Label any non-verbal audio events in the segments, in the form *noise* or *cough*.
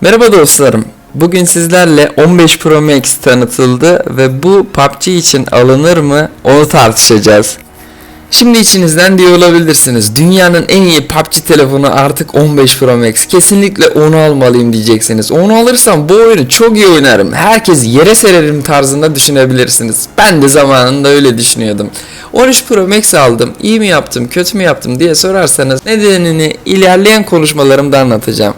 Merhaba dostlarım. Bugün sizlerle 15 Pro Max tanıtıldı ve bu PUBG için alınır mı onu tartışacağız. Şimdi içinizden diye olabilirsiniz. Dünyanın en iyi PUBG telefonu artık 15 Pro Max. Kesinlikle onu almalıyım diyeceksiniz. Onu alırsam bu oyunu çok iyi oynarım. Herkes yere sererim tarzında düşünebilirsiniz. Ben de zamanında öyle düşünüyordum. 13 Pro Max aldım. İyi mi yaptım, kötü mü yaptım diye sorarsanız nedenini ilerleyen konuşmalarımda anlatacağım.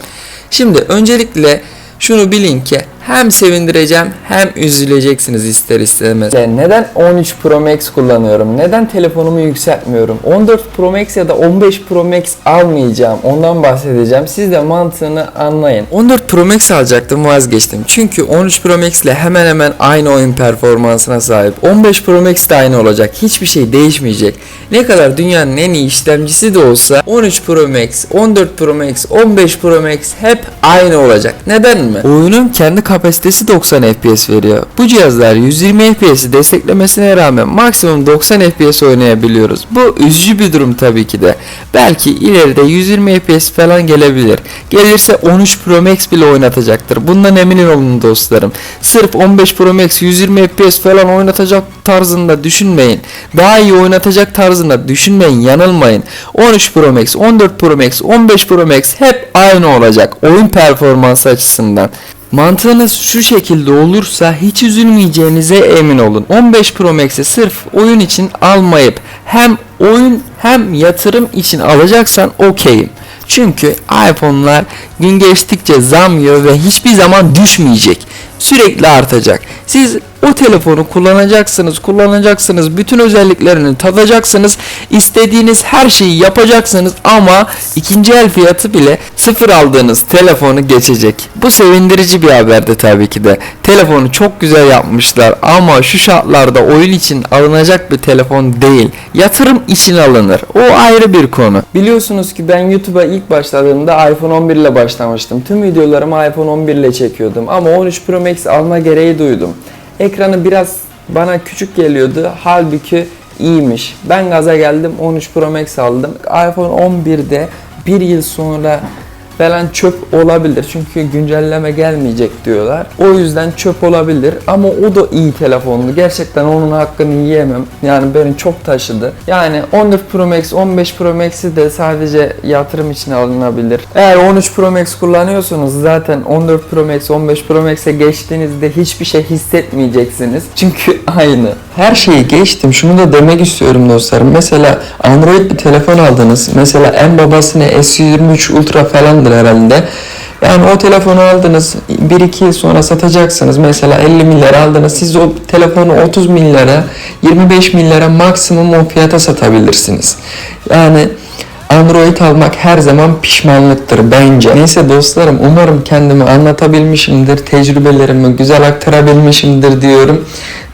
Şimdi öncelikle şunu bilin ki hem sevindireceğim hem üzüleceksiniz ister istemez. Neden 13 Pro Max kullanıyorum? Neden telefonumu yükseltmiyorum? 14 Pro Max ya da 15 Pro Max almayacağım. Ondan bahsedeceğim. Siz de mantığını anlayın. 14 Pro Max alacaktım vazgeçtim. Çünkü 13 Pro Max ile hemen hemen aynı oyun performansına sahip. 15 Pro Max de aynı olacak. Hiçbir şey değişmeyecek. Ne kadar dünyanın en iyi işlemcisi de olsa 13 Pro Max, 14 Pro Max, 15 Pro Max hep aynı olacak. Neden mi? Oyunun kendi kapasitesi 90 FPS veriyor. Bu cihazlar 120 FPS'i desteklemesine rağmen maksimum 90 FPS oynayabiliyoruz. Bu üzücü bir durum tabii ki de. Belki ileride 120 FPS falan gelebilir. Gelirse 13 Pro Max bile oynatacaktır. Bundan emin olun dostlarım. Sırf 15 Pro Max 120 FPS falan oynatacak tarzında düşünmeyin. Daha iyi oynatacak tarzında düşünmeyin, yanılmayın. 13 Pro Max, 14 Pro Max, 15 Pro Max hep aynı olacak oyun performansı açısından. Mantığınız şu şekilde olursa hiç üzülmeyeceğinize emin olun. 15 Pro Max'i sırf oyun için almayıp hem oyun hem yatırım için alacaksan okeyim. Çünkü iPhone'lar gün geçtikçe zam yiyor ve hiçbir zaman düşmeyecek. Sürekli artacak. Siz o telefonu kullanacaksınız, kullanacaksınız, bütün özelliklerini tadacaksınız, istediğiniz her şeyi yapacaksınız ama ikinci el fiyatı bile sıfır aldığınız telefonu geçecek. Bu sevindirici bir haberdi tabii ki de. Telefonu çok güzel yapmışlar ama şu şartlarda oyun için alınacak bir telefon değil. Yatırım için alınır. O ayrı bir konu. Biliyorsunuz ki ben YouTube'a ilk başladığımda iPhone 11 ile başlamıştım. Tüm videolarımı iPhone 11 ile çekiyordum ama 13 Pro Max alma gereği duydum. Ekranı biraz bana küçük geliyordu. Halbuki iyiymiş. Ben gaza geldim 13 Pro Max aldım. iPhone 11'de bir yıl sonra falan çöp olabilir. Çünkü güncelleme gelmeyecek diyorlar. O yüzden çöp olabilir. Ama o da iyi telefondu. Gerçekten onun hakkını yiyemem. Yani beni çok taşıdı. Yani 14 Pro Max, 15 Pro Max'i de sadece yatırım için alınabilir. Eğer 13 Pro Max kullanıyorsanız zaten 14 Pro Max, 15 Pro Max'e geçtiğinizde hiçbir şey hissetmeyeceksiniz. Çünkü *laughs* aynı. Her şeyi geçtim. Şunu da demek istiyorum dostlarım. Mesela Android bir telefon aldınız. Mesela en babası ne? S23 Ultra falandır herhalde. Yani o telefonu aldınız 1-2 yıl sonra satacaksınız. Mesela 50 milyara aldınız. Siz o telefonu 30 milyara 25 milyara maksimum o fiyata satabilirsiniz. Yani Android almak her zaman pişmanlıktır bence. Neyse dostlarım umarım kendimi anlatabilmişimdir. Tecrübelerimi güzel aktarabilmişimdir diyorum.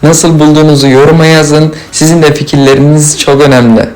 Nasıl bulduğunuzu yoruma yazın. Sizin de fikirleriniz çok önemli.